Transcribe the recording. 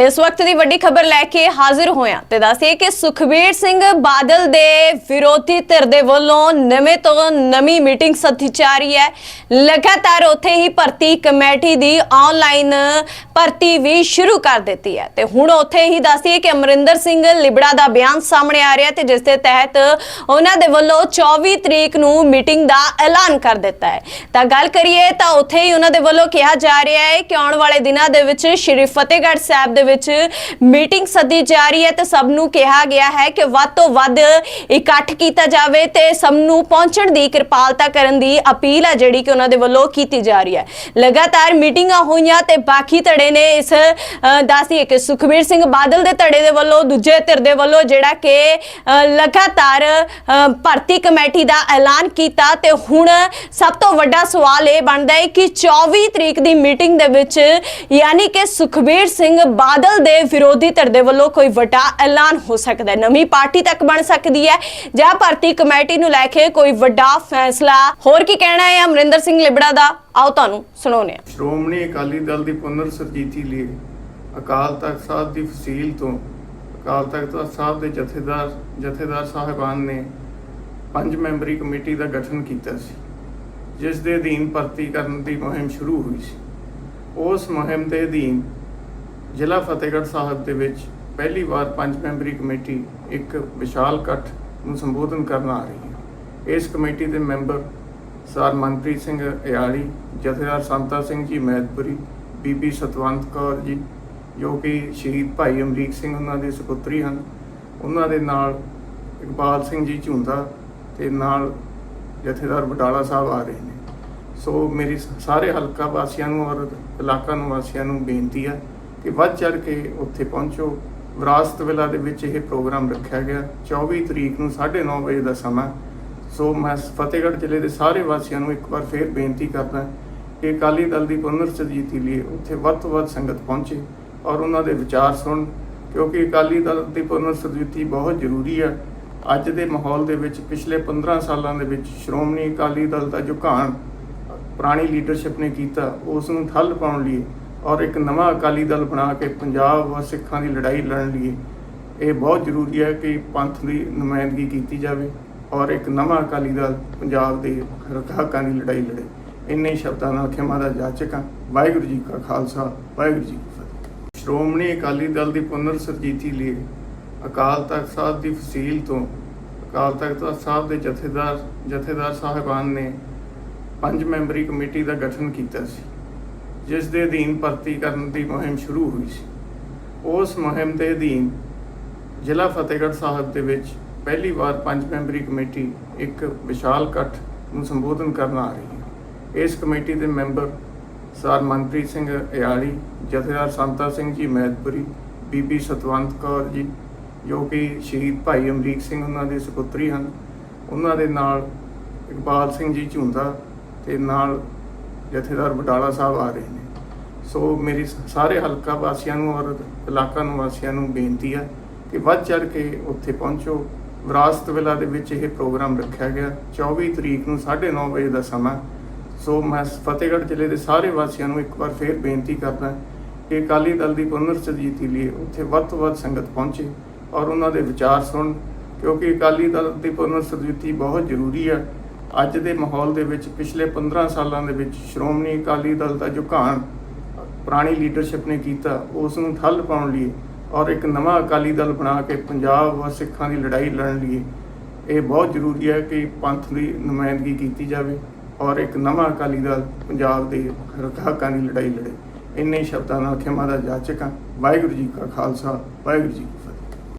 ਇਸ ਵਕਤ ਦੀ ਵੱਡੀ ਖਬਰ ਲੈ ਕੇ ਹਾਜ਼ਰ ਹੋਇਆ ਤੇ ਦੱਸਿਏ ਕਿ ਸੁਖਬੀਰ ਸਿੰਘ ਬਾਦਲ ਦੇ ਵਿਰੋਧੀ ਧਿਰ ਦੇ ਵੱਲੋਂ ਨਵੇਂ ਤੋਂ ਨਵੀਂ ਮੀਟਿੰਗ ਸੱਦੀ ਜਾ ਰਹੀ ਹੈ। ਲਗਾਤਾਰ ਉੱਥੇ ਹੀ ਭਰਤੀ ਕਮੇਟੀ ਦੀ ਆਨਲਾਈਨ ਭਰਤੀ ਵੀ ਸ਼ੁਰੂ ਕਰ ਦਿੱਤੀ ਹੈ। ਤੇ ਹੁਣ ਉੱਥੇ ਹੀ ਦੱਸਿਏ ਕਿ ਅਮਰਿੰਦਰ ਸਿੰਘ ਲਿਬੜਾ ਦਾ ਬਿਆਨ ਸਾਹਮਣੇ ਆ ਰਿਹਾ ਤੇ ਜਿਸ ਦੇ ਤਹਿਤ ਉਹਨਾਂ ਦੇ ਵੱਲੋਂ 24 ਤਰੀਕ ਨੂੰ ਮੀਟਿੰਗ ਦਾ ਐਲਾਨ ਕਰ ਦਿੱਤਾ ਹੈ। ਤਾਂ ਗੱਲ ਕਰੀਏ ਤਾਂ ਉੱਥੇ ਹੀ ਉਹਨਾਂ ਦੇ ਵੱਲੋਂ ਕਿਹਾ ਜਾ ਰਿਹਾ ਹੈ ਕਿ ਆਉਣ ਵਾਲੇ ਦਿਨਾਂ ਦੇ ਵਿੱਚ ਸ਼੍ਰੀ ਫਤਿਹਗੜ੍ਹ ਸਾਹਿਬ ਦੇ ਵਿੱਚ ਮੀਟਿੰਗ ਸੱਦੀ ਜਾ ਰਹੀ ਹੈ ਤੇ ਸਭ ਨੂੰ ਕਿਹਾ ਗਿਆ ਹੈ ਕਿ ਵੱਧ ਤੋਂ ਵੱਧ ਇਕੱਠ ਕੀਤਾ ਜਾਵੇ ਤੇ ਸਭ ਨੂੰ ਪਹੁੰਚਣ ਦੀ ਕਿਰਪਾਲਤਾ ਕਰਨ ਦੀ ਅਪੀਲ ਹੈ ਜਿਹੜੀ ਕਿ ਉਹਨਾਂ ਦੇ ਵੱਲੋਂ ਕੀਤੀ ਜਾ ਰਹੀ ਹੈ। ਲਗਾਤਾਰ ਮੀਟਿੰਗਾਂ ਹੋਈਆਂ ਤੇ ਬਾਕੀ ਧੜੇ ਨੇ ਇਸ ਦੱਸੀਏ ਕਿ ਸੁਖਬੀਰ ਸਿੰਘ ਬਾਦਲ ਦੇ ਧੜੇ ਦੇ ਵੱਲੋਂ ਦੂਜੇ ਧਿਰ ਦੇ ਵੱਲੋਂ ਜਿਹੜਾ ਕਿ ਅ, ਲਗਾਤਾਰ ਅ, ਭਰਤੀ ਕਮੇਟੀ ਦਾ ਐਲਾਨ ਕੀਤਾ ਤੇ ਹੁਣ ਸਭ ਤੋਂ ਵੱਡਾ ਸਵਾਲ ਇਹ ਬਣਦਾ ਹੈ ਕਿ 24 ਤਰੀਕ ਦੀ ਮੀਟਿੰਗ ਦੇ ਵਿੱਚ ਯਾਨੀ ਕਿ ਸੁਖਬੀਰ ਸਿੰਘ ਬਾਦਲ ਦੇ ਵਿਰੋਧੀ ਧਿਰ ਦੇ ਵੱਲੋਂ ਕੋਈ ਵੱਡਾ ਐਲਾਨ ਹੋ ਸਕਦਾ ਹੈ। ਨਵੀਂ ਪਾਰਟੀ ਤੱਕ ਬਣ ਸਕਦੀ ਹੈ ਜਾਂ ਭਰਤੀ ਕਮੇਟੀ ਨੂੰ ਲੈ ਕੇ ਕੋਈ ਵੱਡਾ ਫੈਸਲਾ? ਹੋਰ ਕੀ ਕਹਿਣਾ ਹੈ ਅਮਰਿੰਦਰ ਸਿੰਘ ਲਿਬੜਾ ਦਾ? ਆਓ ਤੁਹਾਨੂੰ ਸੁਣਾਉਂਦੇ ਹਾਂ। ਸ਼੍ਰੋਮਣੀ ਅਕਾਲੀ ਦਲ ਦੀ ਪੁਨਰ ਸਰਜੀਤੀ ਲਈ ਅਕਾਲ ਤਖਤ ਸਾਹਿਬ ਦੀ ਫਸੀਲ ਤੋਂ ਅਕਾਲ ਤਖਤ ਸਾਹਿਬ ਦੇ ਜਥੇਦਾਰ ਜਥੇਦਾਰ ਸਾਹਿਬਾਨ ਨੇ ਪੰਜ ਮੈਂਬਰੀ ਕਮੇਟੀ ਦਾ ਗਠਨ ਕੀਤਾ ਸੀ, ਜਿਸ ਦੇ ਅਧੀਨ ਭਰਤੀ ਕਰਨ ਦੀ ਮੁਹਿੰਮ ਸ਼ੁਰੂ ਹੋਈ ਸੀ। ਉਸ ਮੁਹਿੰਮ ਦੇ ਅਧੀਨ ਜ਼ਿਲ੍ਹਾ ਫਤਿਹਗੜ੍ਹ ਸਾਹਿਬ ਦੇ ਵਿੱਚ ਪਹਿਲੀ ਵਾਰ ਪੰਜ ਮੈਂਬਰੀ ਕਮੇਟੀ ਇੱਕ ਵਿਸ਼ਾਲ ਇਕੱਠ ਨੂੰ ਸੰਬੋਧਨ ਕਰਨ ਆ ਰਹੀ ਹੈ। ਇਸ ਕਮੇਟੀ ਦੇ ਮੈਂਬਰ ਸਰ ਮਨਪ੍ਰੀਤ ਸਿੰਘ ਇਆਲੀ ਜਥੇਦਾਰ ਸੰਤਾ ਸਿੰਘ ਜੀ ਮੈਦਪੁਰੀ ਬੀਬੀ ਸਤਵੰਤ ਕੌਰ ਜੀ, ਜੋ ਕਿ ਸ਼ਹੀਦ ਭਾਈ ਅਮਰੀਕ ਸਿੰਘ ਉਹਨਾਂ ਦੇ ਸੁਪੁੱਤਰੀ ਹਨ। ਉਹਨਾਂ ਦੇ ਨਾਲ ਇਕਬਾਲ ਸਿੰਘ ਜੀ ਝੁੰਦਾ ਤੇ ਨਾਲ ਜਥੇਦਾਰ ਬਟਾਲਾ ਸਾਹਿਬ ਆ ਰਹੇ ਨੇ। ਸੋ ਮੇਰੀ ਸ- ਸਾਰੇ ਹਲਕਾ ਵਾਸੀਆਂ ਨੂੰ ਔਰ ਇਲਾਕਾ ਨਿਵਾਸੀਆਂ ਨੂੰ ਬੇਨਤੀ ਹੈ ਕਿ ਵੱਧ ਚੜ ਕੇ ਉੱਥੇ ਪਹੁੰਚੋ। ਵਿਰਾਸਤ ਵਿਲਾ ਦੇ ਵਿੱਚ ਇਹ ਪ੍ਰੋਗਰਾਮ ਰੱਖਿਆ ਗਿਆ। 24 ਤਰੀਕ ਨੂੰ 9:30 ਵਜੇ ਦਾ ਸਮਾਂ। ਸੋ ਮੈਂ ਫਤਿਹਗੜ੍ਹ ਜ਼ਿਲ੍ਹੇ ਦੇ ਸਾਰੇ ਵਾਸੀਆਂ ਨੂੰ ਇੱਕ ਵਾਰ ਫੇਰ ਬੇਨਤੀ ਕਰਦਾ ਕਿ ਅਕਾਲੀ ਦਲ ਦੀ ਪੁਨਰ ਸਰਜੀਤੀ ਲਈ ਉੱਥੇ ਵੱਧ ਤੋਂ ਵੱਧ ਸੰਗਤ ਪਹੁੰਚੇ ਔਰ ਉਹਨਾਂ ਦੇ ਵਿਚਾਰ ਸੁਣ, ਕਿਉਂਕਿ ਅਕਾਲੀ ਦਲ ਦੀ ਪੁਨਰ ਸਰਜੀਤੀ ਬਹੁਤ ਜ਼ਰੂਰੀ ਹੈ ਅੱਜ ਦੇ ਮਾਹੌਲ ਦੇ ਵਿੱਚ ਪਿਛਲੇ 15 ਸਾਲਾਂ ਦੇ ਵਿੱਚ ਸ਼੍ਰੋਮਣੀ ਅਕਾਲੀ ਦਲ ਦਾ ਝੁਕਾਣ ਪੁਰਾਣੀ ਲੀਡਰਸ਼ਿਪ ਨੇ ਕੀਤਾ, ਉਸ ਨੂੰ ਠੱਲ ਪਾਉਣ ਲਈ ਔਰ ਇੱਕ ਨਵਾਂ ਅਕਾਲੀ ਦਲ ਬਣਾ ਕੇ ਪੰਜਾਬ và ਸਿੱਖਾਂ ਦੀ ਲੜਾਈ ਲੜਨ ਲਈ ਇਹ ਬਹੁਤ ਜ਼ਰੂਰੀ ਹੈ ਕਿ ਪੰਥ ਦੀ ਨੁਮਾਇੰਦਗੀ ਕੀਤੀ ਜਾਵੇ ਔਰ ਇੱਕ ਨਵਾਂ ਅਕਾਲੀ ਦਲ ਪੰਜਾਬ ਦੇ ਹੱਕਾਂ ਦੀ ਲੜਾਈ ਲੜੇ। ਇੰਨੇ ਸ਼ਬਦਾਂ ਨਾਲ ਖਿਮਾ ਦਾ ਜਾਚਕ ਹਾਂ। ਵਾਹਿਗੁਰੂ ਜੀ ਕਾ ਖਾਲਸਾ, ਵਾਹਿਗੁਰੂ ਜੀ ਕੀ ਫਤਿਹ। ਸ਼੍ਰੋਮਣੀ ਅਕਾਲੀ ਦਲ ਦੀ ਪੁਨਰ ਸਰਜੀਤੀ ਲਈ ਅਕਾਲ ਤਖਤ ਸਾਹਿਬ ਦੀ ਫਸੀਲ ਤੋਂ ਅਕਾਲ ਤਖਤ ਸਾਹਿਬ ਦੇ ਜਥੇਦਾਰ ਜਥੇਦਾਰ ਸਾਹਿਬਾਨ ਨੇ ਪੰਜ ਮੈਂਬਰੀ ਕਮੇਟੀ ਦਾ ਗਠਨ ਕੀਤਾ ਸੀ। ਜਿਸ ਦੇ ਅਧੀਨ ਭਰਤੀ ਕਰਨ ਦੀ ਮੁਹਿੰਮ ਸ਼ੁਰੂ ਹੋਈ ਸੀ। ਉਸ ਮੁਹਿੰਮ ਦੇ ਅਧੀਨ ਜ਼ਿਲ੍ਹਾ ਫਤਿਹਗੜ੍ਹ ਸਾਹਿਬ ਦੇ ਵਿੱਚ ਪਹਿਲੀ ਵਾਰ ਪੰਜ ਮੈਂਬਰੀ ਕਮੇਟੀ ਇੱਕ ਵਿਸ਼ਾਲ ਇਕੱਠ ਨੂੰ ਸੰਬੋਧਨ ਕਰਨ ਆ ਰਹੀ ਹੈ। ਇਸ ਕਮੇਟੀ ਦੇ ਮੈਂਬਰ ਸਰ ਮਨਪ੍ਰੀਤ ਸਿੰਘ ਇਆਲੀ ਜਥੇਦਾਰ ਸੰਤਾ ਸਿੰਘ ਜੀ ਮੈਦਪੁਰੀ ਬੀਬੀ ਸਤਵੰਤ ਕੌਰ ਜੀ, ਜੋ ਕਿ ਸ਼ਹੀਦ ਭਾਈ ਅਮਰੀਕ ਸਿੰਘ ਉਹਨਾਂ ਦੇ ਸੁਪੁੱਤਰੀ ਹਨ। ਉਹਨਾਂ ਦੇ ਨਾਲ ਇਕਬਾਲ ਸਿੰਘ ਜੀ ਝੁੰਦਾ ਤੇ ਨਾਲ ਜਥੇਦਾਰ ਬਟਾਲਾ ਸਾਹਿਬ ਆ ਰਹੇ ਨੇ। ਸੋ ਮੇਰੀ ਸ- ਸਾਰੇ ਹਲਕਾ ਵਾਸੀਆਂ ਨੂੰ ਔਰ ਇਲਾਕਾ ਨਿਵਾਸੀਆਂ ਨੂੰ ਬੇਨਤੀ ਹੈ ਕਿ ਵੱਧ ਚੜ ਕੇ ਉੱਥੇ ਪਹੁੰਚੋ। ਵਿਰਾਸਤ ਵਿਲਾ ਦੇ ਵਿੱਚ ਇਹ ਪ੍ਰੋਗਰਾਮ ਰੱਖਿਆ ਗਿਆ। 24 ਤਰੀਕ ਨੂੰ 9:30 ਵਜੇ ਦਾ ਸਮਾਂ। ਸੋ ਮੈਂ ਫਤਿਹਗੜ੍ਹ ਜ਼ਿਲ੍ਹੇ ਦੇ ਸਾਰੇ ਵਾਸੀਆਂ ਨੂੰ ਇੱਕ ਵਾਰ ਫੇਰ ਬੇਨਤੀ ਕਰਦਾ ਕਿ ਅਕਾਲੀ ਦਲ ਦੀ ਪੁਨਰ ਸਰਜੀਤੀ ਲਈ ਉੱਥੇ ਵੱਧ ਤੋਂ ਵੱਧ ਸੰਗਤ ਪਹੁੰਚੇ ਔਰ ਉਹਨਾਂ ਦੇ ਵਿਚਾਰ ਸੁਣ। ਕਿਉਂਕਿ ਅਕਾਲੀ ਦਲ ਦੀ ਪੁਨਰ ਸਰਜੀਤੀ ਬਹੁਤ ਜ਼ਰੂਰੀ ਹੈ। ਅੱਜ ਦੇ ਮਾਹੌਲ ਦੇ ਵਿੱਚ ਪਿਛਲੇ 15 ਸਾਲਾਂ ਦੇ ਵਿੱਚ ਸ਼੍ਰੋਮਣੀ ਅਕਾਲੀ ਦਲ ਦਾ ਜੋ ਘਾਣ ਪੁਰਾਣੀ ਲੀਡਰਸ਼ਿਪ ਨੇ ਕੀਤਾ ਉਸ ਨੂੰ ਠੱਲ ਪਾਉਣ ਲਈ ਔਰ ਇੱਕ ਨਵਾਂ ਅਕਾਲੀ ਦਲ ਬਣਾ ਕੇ ਪੰਜਾਬ và ਸਿੱਖਾਂ ਦੀ ਲੜਾਈ ਲੜਨ ਲਈ ਇਹ ਬਹੁਤ ਜ਼ਰੂਰੀ ਹੈ ਕਿ ਪੰਥ ਦੀ ਨੁਮਾਇੰਦਗੀ ਕੀਤੀ ਜਾਵੇ ਔਰ ਇੱਕ ਨਵਾਂ ਅਕਾਲੀ ਦਲ ਪੰਜਾਬ ਦੇ ਹੱਕਾਂ ਦੀ ਲੜਾਈ ਲੜੇ। ਇੰਨੇ ਸ਼ਬਦਾਂ ਨਾਲ ਖਿਮਾ ਦਾ ਜਾਚਕ ਹਾਂ ਵਾਹਿਗੁਰੂ ਜੀ ਕਾ ਖਾਲਸਾ, ਵਾਹਿਗੁਰੂ ਜੀ